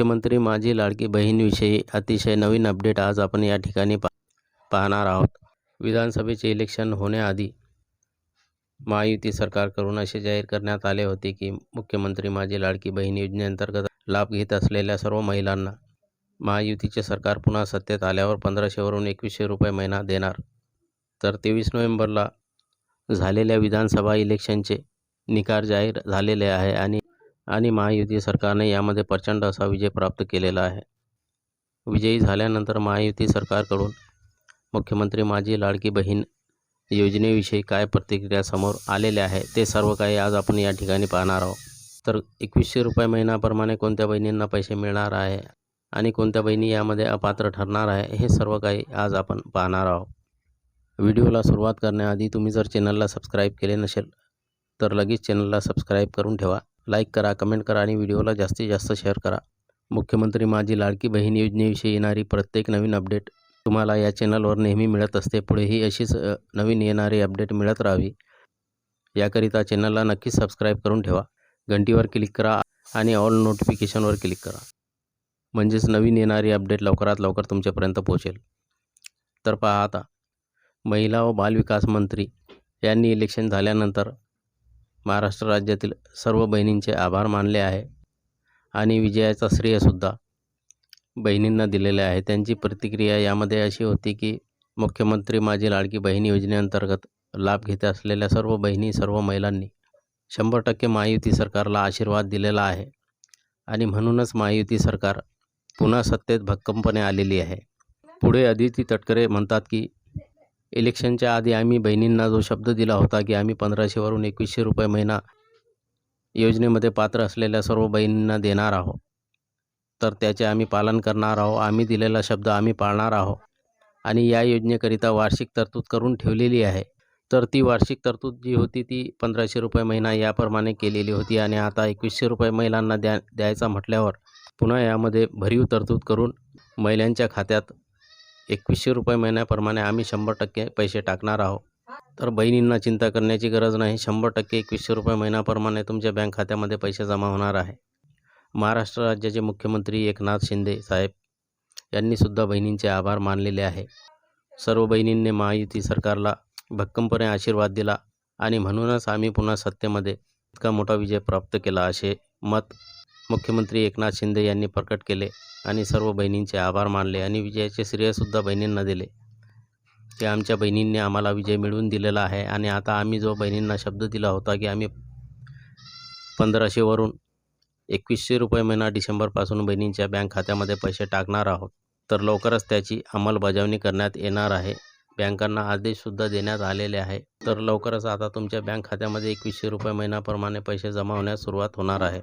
मुख्यमंत्री माझी लाडकी बहीणविषयी अतिशय नवीन अपडेट आज आपण या ठिकाणी पा पाहणार आहोत. विधानसभेचे इलेक्शन होण्याआधी महायुती सरकारकडून असे जाहीर करण्यात आले होते की मुख्यमंत्री माझी लाडकी बहीण योजनेअंतर्गत लाभ घेत असलेल्या सर्व महिलांना महायुतीचे सरकार पुन्हा सत्तेत आल्यावर पंधराशेवरून एकवीसशे रुपये महिना देणार. तर तेवीस नोव्हेंबरला झालेल्या विधानसभा इलेक्शनचे निकाल जाहीर झालेले आहे आणि आणि महायुती सरकारने यामध्ये प्रचंड असा विजय प्राप्त केलेला आहे. विजयी झाल्यानंतर महायुती सरकारकडून मुख्यमंत्री माझी लाडकी बहीण योजनेविषयी काय प्रतिक्रिया समोर आलेल्या आहे ते सर्व काही आज आपण या ठिकाणी पाहणार आहोत. तर एकवीसशे रुपये महिन्याप्रमाणे कोणत्या बहिणींना पैसे मिळणार आहे आणि कोणत्या बहिणी यामध्ये अपात्र ठरणार आहे हे सर्व काही आज आपण पाहणार आहोत. व्हिडिओला सुरुवात करण्याआधी तुम्ही जर चॅनलला सबस्क्राईब केले नसेल तर लगेच चॅनलला सबस्क्राईब करून ठेवा. लाईक करा कमेंट करा आणि व्हिडिओला जास्तीत जास्त शेअर करा. मुख्यमंत्री माझी लाडकी बहीण योजनेविषयी येणारी प्रत्येक नवीन अपडेट तुम्हाला या चॅनलवर नेहमी मिळत असते. पुढेही अशीच नवीन येणारी अपडेट मिळत राहावी. याकरिता चॅनलला नक्कीच सबस्क्राईब करून ठेवा. घंटीवर क्लिक करा आणि ऑल नोटिफिकेशनवर क्लिक करा. म्हणजेच नवीन येणारी अपडेट लवकरात लवकर तुमच्यापर्यंत पोहोचेल. तर पहा आता महिला व बालविकास मंत्री यांनी इलेक्शन झाल्यानंतर महाराष्ट्र राज्यातील सर्व बहिणींचे आभार मानले आहे आणि विजयाचा श्रेयसुद्धा बहिणींना दिलेले आहे. त्यांची प्रतिक्रिया यामध्ये अशी होती की मुख्यमंत्री माझी लाडकी बहीण योजनेअंतर्गत लाभ घेत असलेल्या सर्व बहिणी सर्व महिलांनी शंभर टक्के महायुती सरकारला आशीर्वाद दिलेला आहे आणि म्हणूनच महायुती सरकार पुन्हा सत्तेत भक्कमपणे आलेली आहे. पुढे अदिती तटकरे म्हणतात की इलेक्शनच्या आधी आम्ही बहिणींना जो शब्द दिला होता की आम्ही पंधराशेवरून एकवीसशे रुपये महिना योजनेमध्ये पात्र असलेल्या सर्व बहिणींना देणार आहोत. तर त्याचे आम्ही पालन करणार आहोत. आम्ही दिलेला शब्द आम्ही पाळणार आहोत. आणि या योजनेकरिता वार्षिक तरतूद करून ठेवलेली आहे. तर ती वार्षिक तरतूद जी होती ती पंधराशे रुपये महिना याप्रमाणे केलेली होती आणि आता एकवीसशे रुपये महिलांना द्या द्यायचा म्हटल्यावर पुन्हा यामध्ये भरीव तरतूद करून महिलांच्या खात्यात एकवीसशे रुपये महिन्याप्रमाणे आम्ही शंभर टक्के पैसे टाकणार आहोत. तर बहिणींना चिंता करण्याची गरज नाही. शंभर टक्के एकवीसशे रुपये महिन्याप्रमाणे तुमच्या बँक खात्यामध्ये पैसे जमा होणार आहे. महाराष्ट्र राज्याचे मुख्यमंत्री एकनाथ शिंदे साहेब यांनीसुद्धा बहिणींचे आभार मानलेले आहे. सर्व बहिणींनी महायुती सरकारला भक्कमपणे आशीर्वाद दिला आणि म्हणूनच आम्ही पुन्हा सत्तेमध्ये इतका मोठा विजय प्राप्त केला असे मत मुख्यमंत्री एकनाथ शिंदे यांनी प्रकट केले आणि सर्व बहिणींचे आभार मानले आणि विजयाचे श्रेयसुद्धा बहिणींना दिले. की आमच्या बहिणींनी आम्हाला विजय मिळवून दिलेला आहे आणि आता आम्ही जो बहिणींना शब्द दिला होता की आम्ही पंधराशेवरून एकवीसशे रुपये महिना डिसेंबरपासून बहिणींच्या बँक खात्यामध्ये पैसे टाकणार आहोत तर लवकरच त्याची अंमलबजावणी करण्यात येणार आहे. बँकांना आदेशसुद्धा देण्यात आलेले आहे तर लवकरच आता तुमच्या बँक खात्यामध्ये एकवीसशे रुपये महिन्याप्रमाणे पैसे जमा होण्यास सुरुवात होणार आहे.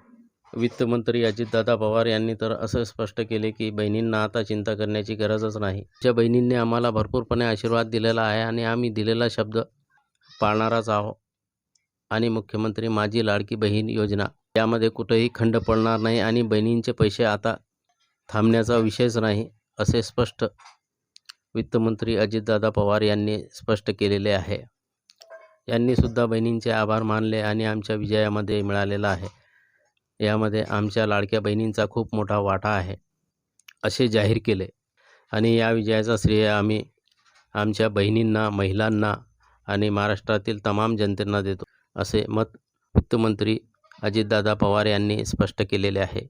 वित्तमंत्री अजितदादा पवार यांनी तर असं स्पष्ट केले की बहिणींना आता चिंता करण्याची गरजच नाही. ज्या बहिणींनी आम्हाला भरपूरपणे आशीर्वाद दिलेला आहे आणि आम्ही दिलेला शब्द पाळणाराच आहोत आणि मुख्यमंत्री माझी लाडकी बहीण योजना. यामध्ये कुठेही खंड पडणार नाही आणि बहिणींचे पैसे आता थांबण्याचा विषयच नाही असे स्पष्ट वित्तमंत्री अजितदादा पवार यांनी स्पष्ट केलेले आहे. यांनीसुद्धा बहिणींचे आभार मानले आणि आमच्या विजयामध्ये मिळालेला आहे. यामध्ये आमच्या लाडक्या बहिणींचा खूप मोठा वाटा आहे असे जाहीर केले. आणि या विजयाचा श्रेय आम्ही आमच्या बहिणींना महिलांना आणि महाराष्ट्रातील तमाम जनतेना देतो असे मत वित्तमंत्री अजितदादा पवार यांनी स्पष्ट केलेले आहे.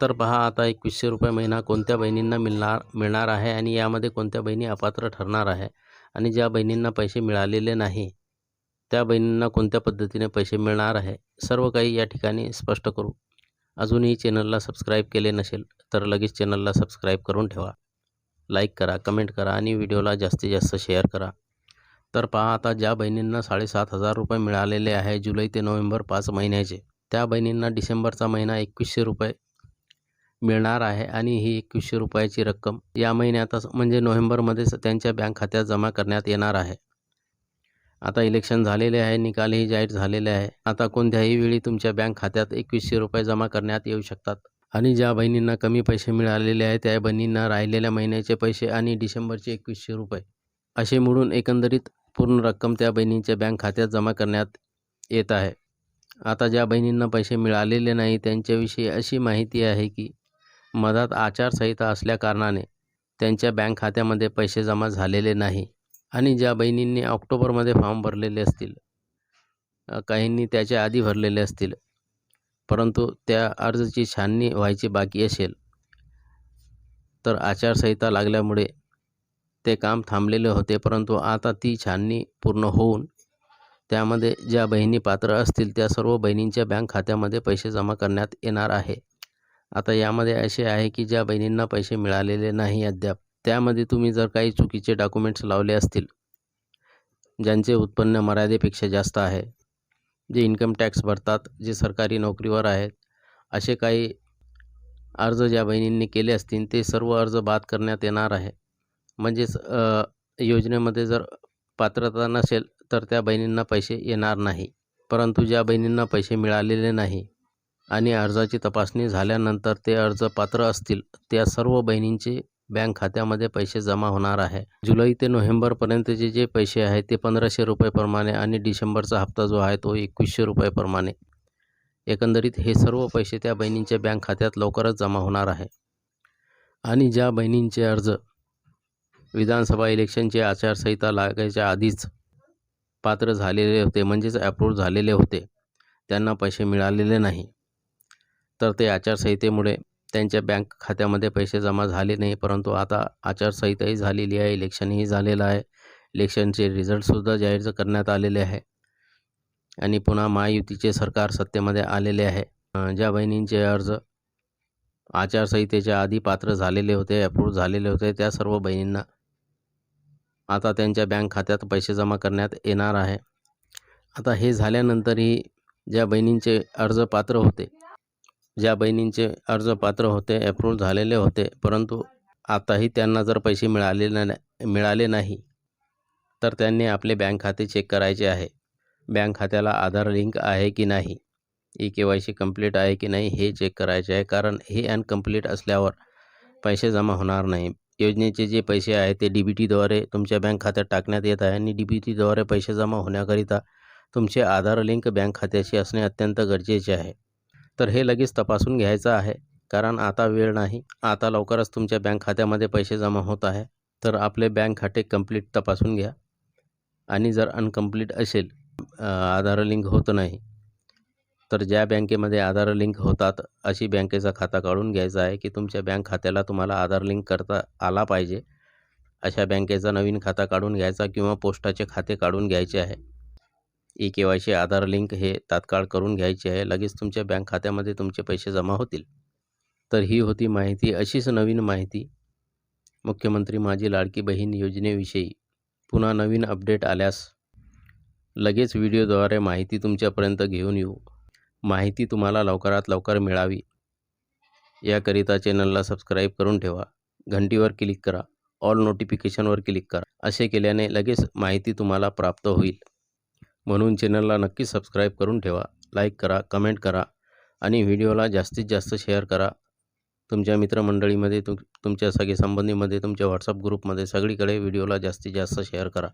तर पहा आता एकवीसशे रुपये महिना कोणत्या बहिणींना मिळणार मिळणार आहे आणि यामध्ये कोणत्या बहिणी अपात्र ठरणार आहे आणि ज्या बहिणींना पैसे मिळालेले नाही त्या बहिणींना कोणत्या पद्धतीने पैसे मिळणार आहे सर्व काही या ठिकाणी स्पष्ट करू. अजूनही चॅनलला सबस्क्राईब केले नसेल तर लगेच चॅनलला सबस्क्राईब करून ठेवा. लाईक करा कमेंट करा आणि व्हिडिओला जास्तीत जास्त शेअर करा. तर पहा आता ज्या बहिणींना साडेसात हजार रुपये मिळालेले आहे जुलै ते नोव्हेंबर पाच महिन्याचे त्या बहिणींना डिसेंबरचा महिना एकवीसशे रुपये मिळणार आहे आणि ही एकवीसशे रुपयाची रक्कम या महिन्यातच म्हणजे नोव्हेंबरमध्येच त्यांच्या बँक खात्यात जमा करण्यात येणार आहे. आता इलेक्शन झालेले आहे निकालही जाहीर झालेले आहे. आता कोणत्याही वेळी तुमच्या बँक खात्यात एकवीसशे रुपये जमा करण्यात येऊ शकतात. आणि ज्या बहिणींना कमी पैसे मिळालेले आहे त्या बहिणींना राहिलेल्या महिन्याचे पैसे आणि डिसेंबरचे एकवीसशे रुपये. असे मिळून एकंदरीत पूर्ण रक्कम त्या बहिणींच्या बँक खात्यात जमा करण्यात येत आहे. आता ज्या बहिणींना पैसे मिळालेले नाही त्यांच्याविषयी अशी माहिती आहे की मधात आचारसंहिता असल्याकारणाने त्यांच्या बँक खात्यामध्ये पैसे जमा झालेले नाही. आणि ज्या बहिणींनी ऑक्टोबरमध्ये फॉर्म भरलेले असतील काहींनी त्याच्या आधी भरलेले असतील परंतु त्या अर्जाची छाननी व्हायची बाकी असेल तर आचारसंहिता लागल्यामुळे ते काम थांबलेले होते परंतु आता ती छाननी पूर्ण होऊन त्यामध्ये ज्या बहिणी पात्र असतील त्या सर्व बहिणींच्या बँक खात्यामध्ये पैसे जमा करण्यात येणार आहे. आता यामध्ये असे आहे की ज्या बहिणींना पैसे मिळालेले नाही अद्याप त्यामध्ये तुम्ही जर काही चुकीचे डॉक्युमेंट्स लावले असतील ज्यांचे उत्पन्न मर्यादेपेक्षा जास्त आहे जे इन्कम टॅक्स भरतात जे सरकारी नोकरीवर आहेत असे काही अर्ज ज्या बहिणींनी केले असतील ते सर्व अर्ज बाद करण्यात येणार आहे. म्हणजेच योजनेमध्ये जर पात्रता नसेल तर त्या बहिणींना पैसे येणार नाही. परंतु ज्या बहिणींना पैसे मिळालेले नाही आणि अर्जाची तपासणी झाल्यानंतर ते अर्ज पात्र असतील त्या सर्व बहिणींचे बँक खात्यामध्ये पैसे जमा होणार आहे. जुलै ते नोव्हेंबरपर्यंतचे जे पैसे आहेत ते पंधराशे रुपयेप्रमाणे आणि डिसेंबरचा हप्ता जो आहे तो एकवीसशे रुपयेप्रमाणे एकंदरीत हे सर्व पैसे त्या बहिणींच्या बँक खात्यात लवकरच जमा होणार आहे. आणि ज्या बहिणींचे अर्ज विधानसभा इलेक्शनची आचारसंहिता लागायच्या आधीच पात्र झालेले होते म्हणजेच अप्रूव्ह झालेले होते त्यांना पैसे मिळालेले नाही. तर ते आचारसंहितेमुळे त्यांच्या बँक खात्यामध्ये पैसे जमा झाले नाही परंतु आता आचारसंहिताही झालेली आहे इलेक्शनही झालेलं आहे. इलेक्शनचे रिझल्टसुद्धा जाहीर करण्यात आलेले आहे. आणि पुन्हा महायुतीचे सरकार सत्तेमध्ये आलेले आहे. ज्या बहिणींचे अर्ज आचारसंहितेच्या आधी पात्र झालेले होते अप्रूव्ह झालेले होते त्या सर्व बहिणींना आता त्यांच्या बँक खात्यात पैसे जमा करण्यात येणार आहे. आता हे झाल्यानंतरही ज्या बहिणींचे अर्ज पात्र होते ज्या बहिणींचे अर्ज पात्र होते अप्रूव्ह झालेले होते परंतु आताही त्यांना जर पैसे मिळाले ना मिळाले नाही तर त्यांनी आपले बँक खाते चेक करायचे आहे. बँक खात्याला आधार लिंक आहे की नाही? E K Y C complete आहे की नाही हे चेक करायचे आहे कारण हे अनकम्प्लीट असल्यावर पैसे जमा होणार नाही. योजनेचे जे पैसे आहे ते डी बी टीद्वारे तुमच्या बँक खात्यात टाकण्यात येत आहे आणि डी बी टीद्वारे पैसे जमा होण्याकरिता तुमचे आधार लिंक बँक खात्याशी असणे अत्यंत गरजेचे आहे. तर हे लगेच तपासून घ्यायचं आहे. कारण आता वेळ नाही. आता लवकरच तुमच्या बँक खात्यामध्ये पैसे जमा होत आहे. तर आपले बँक खाते कंप्लीट तपासून घ्या. आणि जर अनकम्प्लीट असेल आधार लिंक होत नाही तर ज्या बँकेमध्ये आधार लिंक होतात अशी बँकेचा खाता काढून घ्यायचा आहे की तुमच्या बँक खात्याला तुम्हाला आधार लिंक करता आला पाहिजे. अशा बँकेचा नवीन खाता काढून घ्यायचा किंवा पोस्टाचे खाते काढून घ्यायचे आहे. E K Y C Aadhaar link हे तात्काळ करून घ्यायचे आहे. लगेच तुमच्या बँक खात्यामध्ये तुमचे पैसे जमा होतील. तर ही होती माहिती अशीच नवीन माहिती. मुख्यमंत्री माझी लाडकी बहीण योजनेविषयी पुन्हा नवीन अपडेट आल्यास लगेच व्हिडिओद्वारे माहिती तुमच्यापर्यंत घेऊन येऊ. माहिती तुम्हाला लवकरात लवकर मिळावी. याकरिता चॅनलला सबस्क्राईब करून ठेवा. घंटीवर क्लिक करा. ऑल नोटिफिकेशनवर क्लिक करा. असे केल्याने लगेच माहिती तुम्हाला प्राप्त होईल. म्हणून चॅनलला नक्की सबस्क्राईब करून ठेवा. लाईक करा कमेंट करा आणि व्हिडिओला जास्तीत जास्त शेअर करा. तुमच्या मित्रमंडळीमध्ये तुम तुमच्या सगळे संबंधीमध्ये तुमच्या व्हॉट्सअप ग्रुपमध्ये सगळीकडे व्हिडिओला जास्तीत जास्त शेअर करा.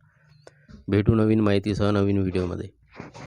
भेटू नवीन माहितीसह नवीन व्हिडिओमध्ये.